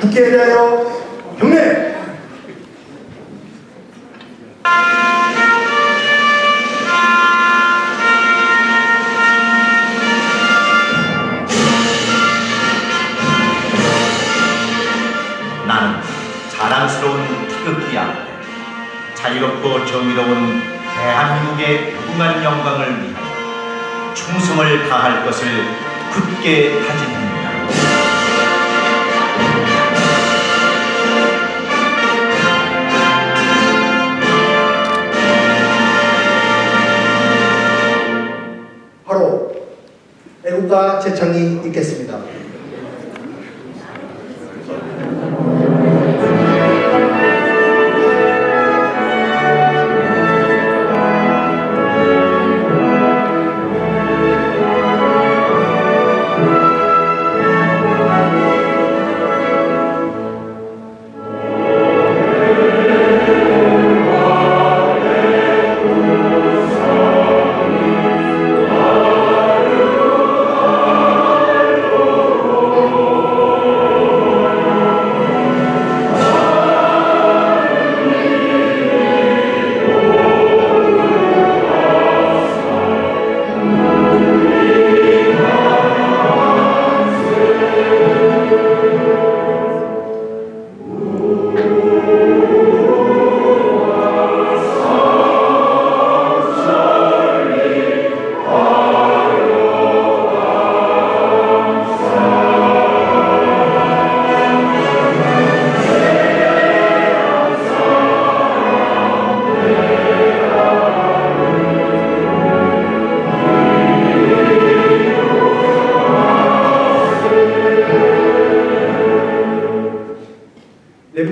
국회에 대하여 경례! 나는 자랑스러운 태극기 앞에 자유롭고 정의로운 대한민국의 무궁한 영광을 위하여 충성을 다할 것을 굳게 다짐합니다. 애국가 재창이 있겠습니다.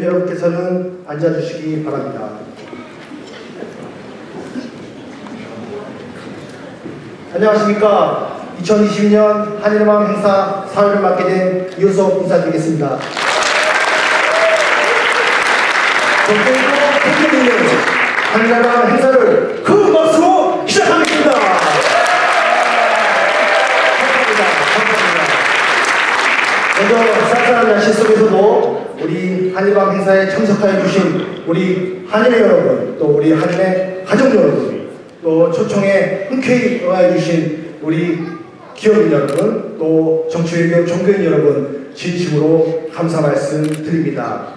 여러분께서는 앉아주시기 바랍니다. 안녕하십니까. 2020년 한일마음 행사 사회를 맡게 된 이호섭 인사드리겠습니다. 적극적으로 힘있는 한일마음 행사를 큰 박수로 시작하겠습니다. 감사합니다. 감사합니다. 먼저 쌀쌀한 날씨 속에서도 우리 한일밤 행사에 참석하여 주신 우리 한인의 여러분, 또 우리 한인의 가족 여러분, 또 초청에 흔쾌히 응하여 주신 우리 기업인 여러분, 또 정치외교 종교인 여러분, 진심으로 감사 말씀 드립니다.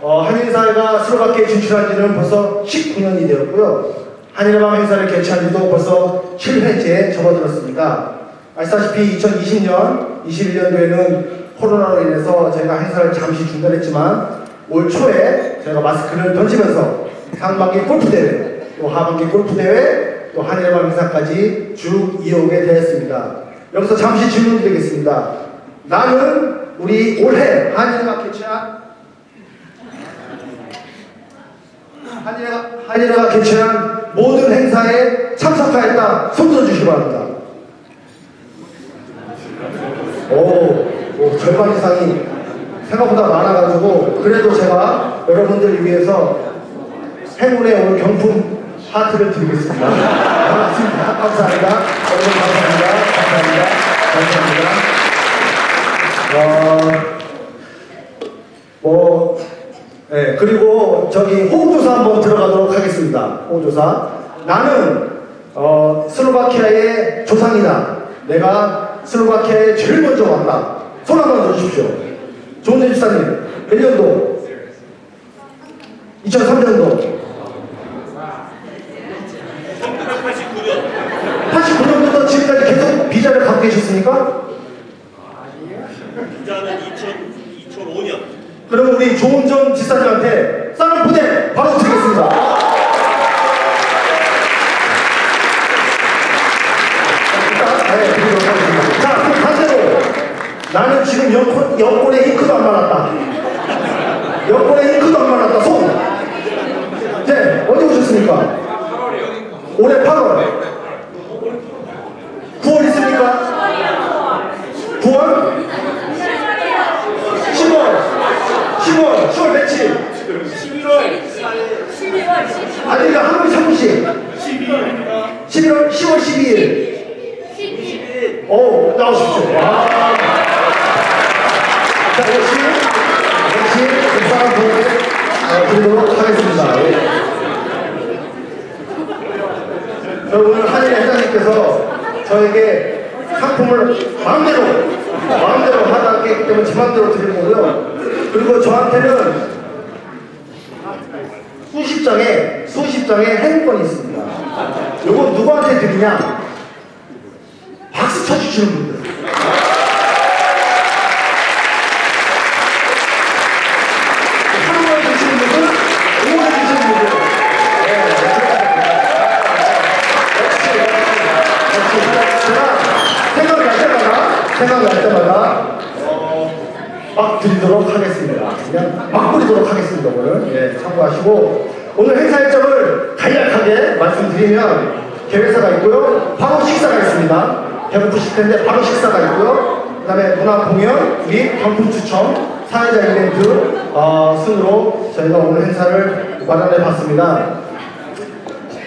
어, 한인 사회가 슬로바키에 진출한 지는 벌써 19년이 되었고요. 한일밤 행사를 개최한 지도 벌써 7회째 접어들었습니다. 아시다시피 2020년, 21년도에는 코로나로 인해서 저희가 행사를 잠시 중단했지만 올 초에 저희가 마스크를 던지면서 상반기 골프대회, 또 하반기 골프대회, 또 한일밤 행사까지 쭉 이어오게 되었습니다. 여기서 잠시 질문 드리겠습니다. 나는 우리 올해 한일밤 개최한 한일회가, 한일회가 개최한 모든 행사에 참석하였다. 손 들어 주시기 바랍니다. 오, 오, 절반 이상이 생각보다 많아가지고 그래도 제가 여러분들 위해서 행운의 오늘 경품 하트를 드리겠습니다. 반갑습니다. 감사합니다. 여러분 감사합니다. 감사합니다. 감사합니다. 어, 뭐, 네, 그리고 저기 호구조사 한번 들어가도록 하겠습니다. 호구조사. 나는 어, 슬로바키아의 조상이다. 내가 슬로바키아에 제일 먼저 왔다. 손 한번 들어주십시오. 조은재 집사님, 몇 년도? 2003년도. 89년부터 지금까지 계속 비자를 갖고 계셨습니까? 비자는 2000, 2005년 그럼 우리 조은정 지사님한테 쌍을 부대 바로 드리겠습니다. 네, 드리도록 하겠습니다. 자, 그럼 반대로 나는 지금 여권, 여권에 잉크도 안 말았다. 여권에 잉크도 안 말았다. 손. 네, 어디 오셨습니까? 올해 8월. 9월 있습니까? 9월? 10월. 10월, 10월 며칠? 11월 12월 아니, 그러니까 한 번에 3분씩. 12일입니다 11월, 10월 12일. 12일 오, 나오십시오. 와. 자, 역시 어, 드리도록 하겠습니다. 예. 저 오늘 한일 회장님께서 저에게 상품을 마음대로 마음대로 하기 때문에 제 마음대로 드리는 거고요. 그리고 저한테는 수십 장의 수십 장의 행권이 있습니다. 요거 누구한테 드리냐? 박수 쳐주시는 분들. 응원해 주시는 분들, 응원해 주시는 분들. 네, 역시, 역시, 제가 생각날 때마다, 생각날 때마다, 어, 막 드리도록 하겠습니다. 그냥 막 오늘. 예, 참고하시고. 오늘 행사 일정을 간략하게 말씀드리면, 계획사가 있고요, 바로 식사가 있습니다. 배고프실 텐데, 바로 식사가 있고요. 그 다음에 문화 공연, 및 경품 추첨, 사회자 이벤트, 어, 순으로 저희가 오늘 행사를 마련해 봤습니다.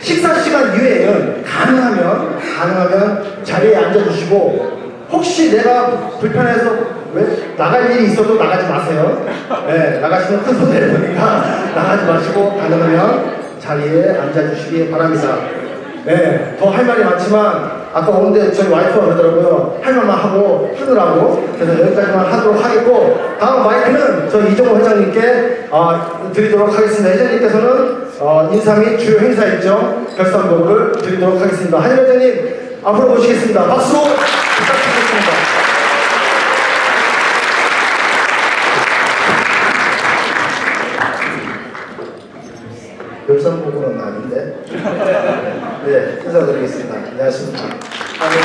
식사 시간 이외에는 가능하면 가능하면 자리에 앉아주시고 혹시 내가 불편해서 왜 나갈 일이 있어도 나가지 마세요. 네, 나가시면 큰 소리 내보니까 나가지 마시고 가능하면 자리에 앉아주시기 바랍니다. 네, 더 할 말이 많지만 아까 오는데 저희 와이프가 그러더라고요. 할 말만 하고 끊으라고. 그래서 여기까지만 하도록 하겠고 다음 마이크는 저 이종호 회장님께 어, 드리도록 하겠습니다. 회장님께서는 어, 인사 및 주요 행사 일정 결산복을 드리도록 하겠습니다. 한일 회장님 앞으로 모시겠습니다. 박수 부탁드리겠습니다. 결산복은 아닌데. 네, 인사드리겠습니다. 안녕하십니까. 한일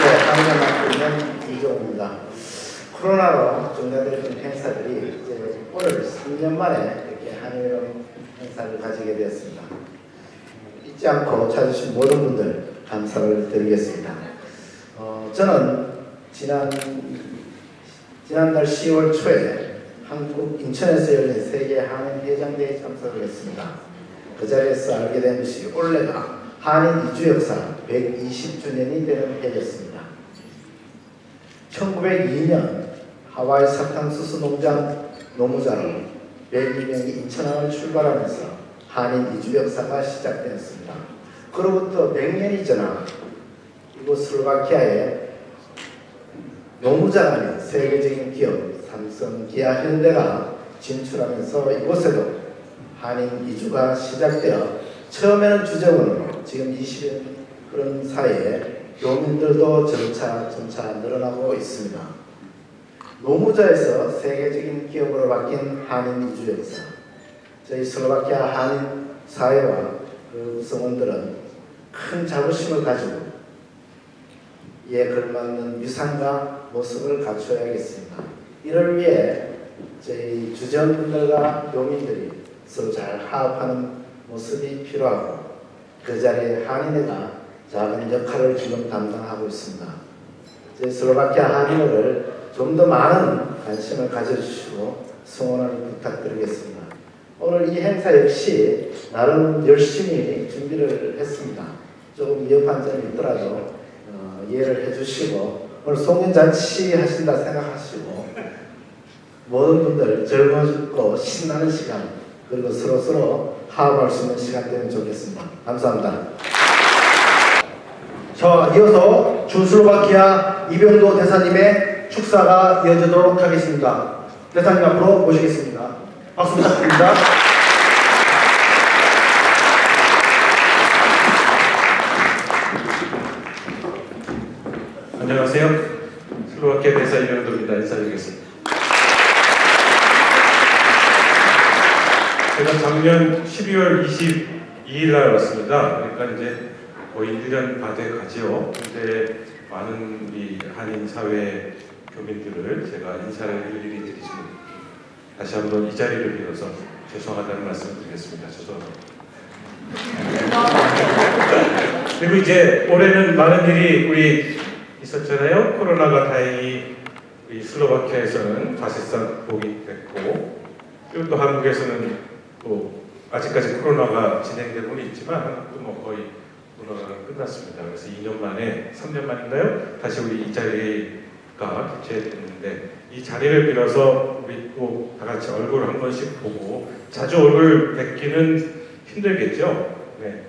네, 한일 맡고 있는 이종호입니다. 코로나로 중단된 행사들이 이제 오늘 3년 만에 이렇게 한일 행사를 가지게 되었습니다. 잊지 않고 찾으신 모든 분들 감사를 드리겠습니다. 어, 저는 지난 지난달 10월 초에 한국 인천에서 열린 세계 한인 회장대회에 참석을 했습니다. 그 자리에서 알게 된 것이 올해가 한인 이주 역사 120주년이 되는 해였습니다. 1902년 하와이 사탕수수 농장 노무자로 102명이 인천항을 출발하면서 한인 이주 역사가 시작되었습니다. 그로부터 100년이 지나 이곳 슬로바키아에 노무자가 아닌 세계적인 기업 삼성, 기아, 현대가 진출하면서 이곳에도 한인 이주가 시작되어 처음에는 주재원으로 지금 20년 그런 사이에 교민들도 점차 점차 늘어나고 있습니다. 노무자에서 세계적인 기업으로 바뀐 한인 이주 역사 저희 슬로바키아 한인 사회와 그 구성원들은 큰 자부심을 가지고 이에 걸맞는 위상과 모습을 갖춰야겠습니다. 이를 위해 저희 주전분들과 교민들이 서로 잘 화합하는 모습이 필요하고 그 자리에 한인회가 작은 역할을 지금 담당하고 있습니다. 저희 슬로바키아 한인회를 좀 더 많은 관심을 가져주시고 성원을 부탁드리겠습니다. 오늘 이 행사 역시 나름 열심히 준비를 했습니다. 조금 위협한 점이 있더라도 어, 이해를 해주시고 오늘 송년잔치 하신다 생각하시고 모든 분들 즐거우고 신나는 시간 그리고 서로 서로 화합할 수 있는 시간 되면 좋겠습니다. 감사합니다. 자, 이어서 주슬로바키아 이병도 대사님의 축사가 이어지도록 하겠습니다. 대사님 앞으로 모시겠습니다. 박수 부탁드립니다. 안녕하세요. 슬로바키아 대사 이명도입니다. 인사드리겠습니다. 제가 작년 12월 22일 날 왔습니다. 그러니까 이제 거의 1년 반대 가지요. 근데 많은 우리 한인 사회 교민들을 제가 인사를 일일이 드리지는 다시 한번 이 자리를 빌어서 죄송하다는 말씀을 드리겠습니다. 죄송합니다. 그리고 이제 올해는 많은 일이 우리 있었잖아요. 코로나가 다행히 우리 슬로바키아에서는 사실상 복이 됐고 그리고 또 한국에서는 또 아직까지 코로나가 진행되고는 있지만 한국도 뭐 거의 코로나가 끝났습니다. 그래서 2년 만에 3년 만인가요? 다시 우리 이 자리에 개최됐는데 이 자리를 빌어서 우리 또 다 같이 얼굴 한 번씩 보고 자주 얼굴 뵙기는 힘들겠죠. 네.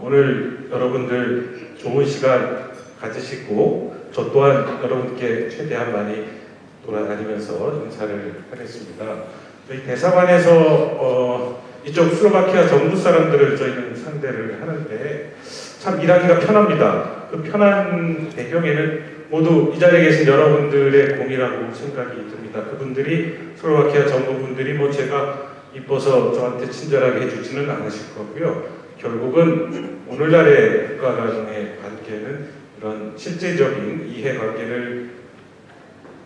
오늘 여러분들 좋은 시간 가지시고 저 또한 여러분께 최대한 많이 돌아다니면서 인사를 하겠습니다. 저희 대사관에서 어, 이쪽 슬로바키아 정부 사람들을 저희는 상대를 하는데 참 일하기가 편합니다. 그 편한 배경에는 모두 이 자리에 계신 여러분들의 공이라고 생각이 듭니다. 그분들이 슬로바키아 정부분들이 뭐 제가 이뻐서 저한테 친절하게 해주지는 않으실 거고요. 결국은 오늘날의 국가 간의 관계는 이런 실제적인 이해관계를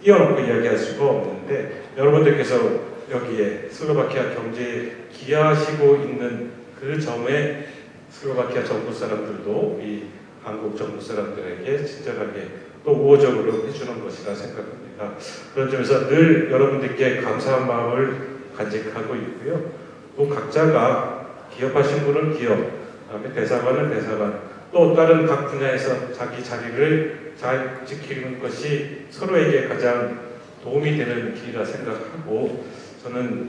띄워놓고 이야기할 수가 없는데 여러분들께서 여기에 슬로바키아 경제에 기여하시고 있는 그 점에 슬로바키아 정부 사람들도 이 한국 정부 사람들에게 친절하게 또 우호적으로 해주는 것이라 생각합니다. 그런 점에서 늘 여러분들께 감사한 마음을 간직하고 있고요. 또 각자가 기업하신 분은 기업, 그다음에 대사관은 대사관, 또 다른 각 분야에서 자기 자리를 잘 지키는 것이 서로에게 가장 도움이 되는 길이라 생각하고 저는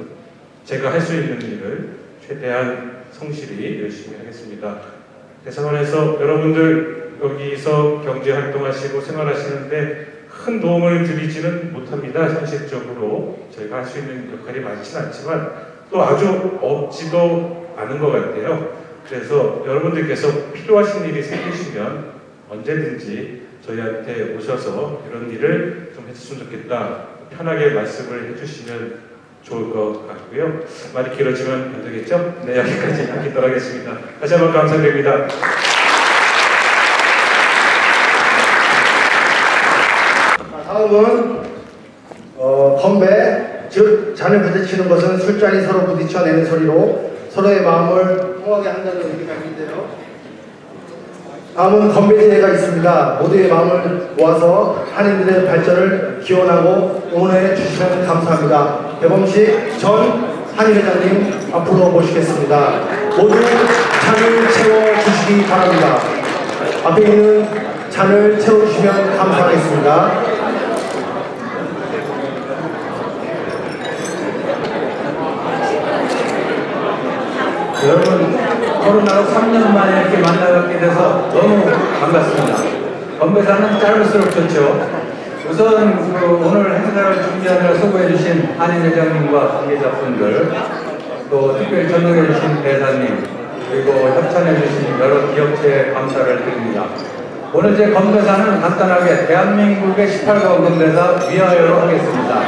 제가 할 수 있는 일을 최대한 성실히 열심히 하겠습니다. 대사관에서 여러분들 여기서 경제 활동하시고 생활하시는데 큰 도움을 드리지는 못합니다. 현실적으로 저희가 할 수 있는 역할이 많지는 않지만 또 아주 없지도 않은 것 같아요. 그래서 여러분들께서 필요하신 일이 생기시면 언제든지 저희한테 오셔서 이런 일을 좀 해줬으면 좋겠다. 편하게 말씀을 해주시면 좋을 것 같고요. 말이 길어지면 안 되겠죠? 네, 여기까지 하도록 하겠습니다. 다시 한번 감사드립니다. 다음은 어, 건배, 즉 잔을 가지치는 것은 술잔이 서로 부딪혀내는 소리로 서로의 마음을 통하게 한다는 의미가 있는데요. 다음은 건배제가 있습니다. 모두의 마음을 모아서 한인들의 발전을 기원하고 응원해 주시면 감사합니다. 대범식 전 한인회장님 앞으로 모시겠습니다. 모두 잔을 채워 주시기 바랍니다. 앞에 있는 잔을 채워주시면 감사하겠습니다. 여러분 코로나로 3년 만에 이렇게 만나뵙게 돼서 너무 반갑습니다. 건배사는 짧을수록 좋죠. 우선 그 오늘 행사를 준비하느라 수고해 주신 한인 회장님과 관계자분들 또 특별히 전동해 주신 대사님 그리고 협찬해 주신 여러 기업체에 감사를 드립니다. 오늘 제 건배사는 간단하게 대한민국의 18번 건배사 위하여로 하겠습니다.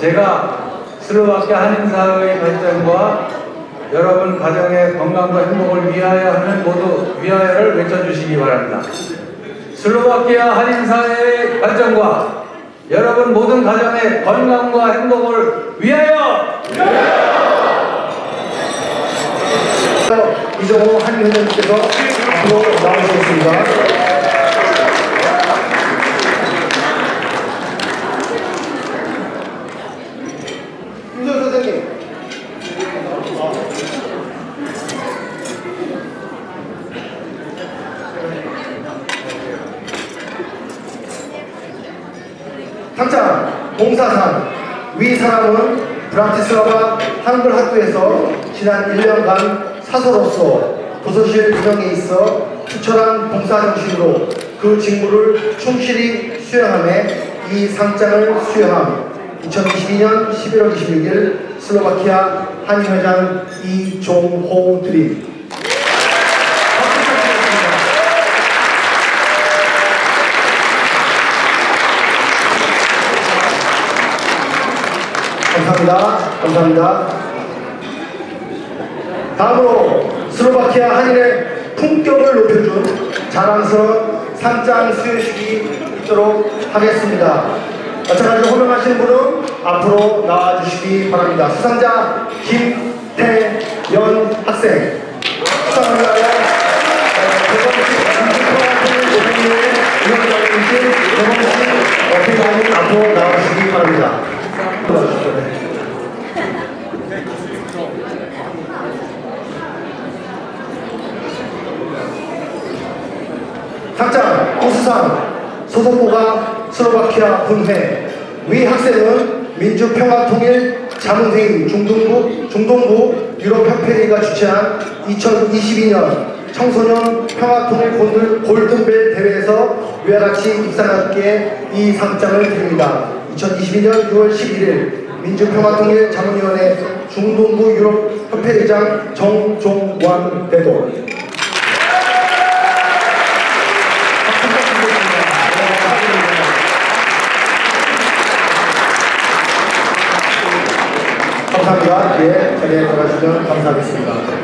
제가 슬로바키아 한인사회의 발전과 여러분 가정의 건강과 행복을 위하여 하는 모두 위하여를 외쳐주시기 바랍니다. 슬로바키아 한인사회의 발전과 여러분 모든 가정의 건강과 행복을 위하여! 이정호 한의원님께서 앞으로 나오시겠습니다. 김선 선생님. 당장 봉사산 위 사람은 브라티슬라바 한글 학교에서 지난 1년간 사서로서 도서실 운영에 있어 투철한 봉사 정신으로 그 직무를 충실히 수행함에 이 상장을 수여함. 2022년 11월 26일 슬로바키아 한인회장 이종호 드림 박수 부탁드리겠습니다. 감사합니다. 감사합니다. 다음으로 슬로바키아 한인의 품격을 높여준 자랑스러운 상장 수여식이 있도록 하겠습니다. 마찬가지로 호명하시는 분은 앞으로 나와주시기 바랍니다. 수상자 김태연 학생 위하여 대범식 민주평화팀 오백리의 위원장이신 대범식 팀장님 앞으로 나와주시기 바랍니다. 나와주십시오. 네. 소속보가 슬로바키아 분회 위 학생은 민주평화통일 자문회의 중동부, 중동부 유럽협회의가 주최한 2022년 청소년 평화통일 골든, 골든벨 대회에서 위와 같이 입상하기에 이 상장을 드립니다. 2022년 6월 11일 민주평화통일 자문위원회 중동부 유럽협회의장 정종원 대도 감사합니다. 예, 자리에 들어가시면 감사하겠습니다.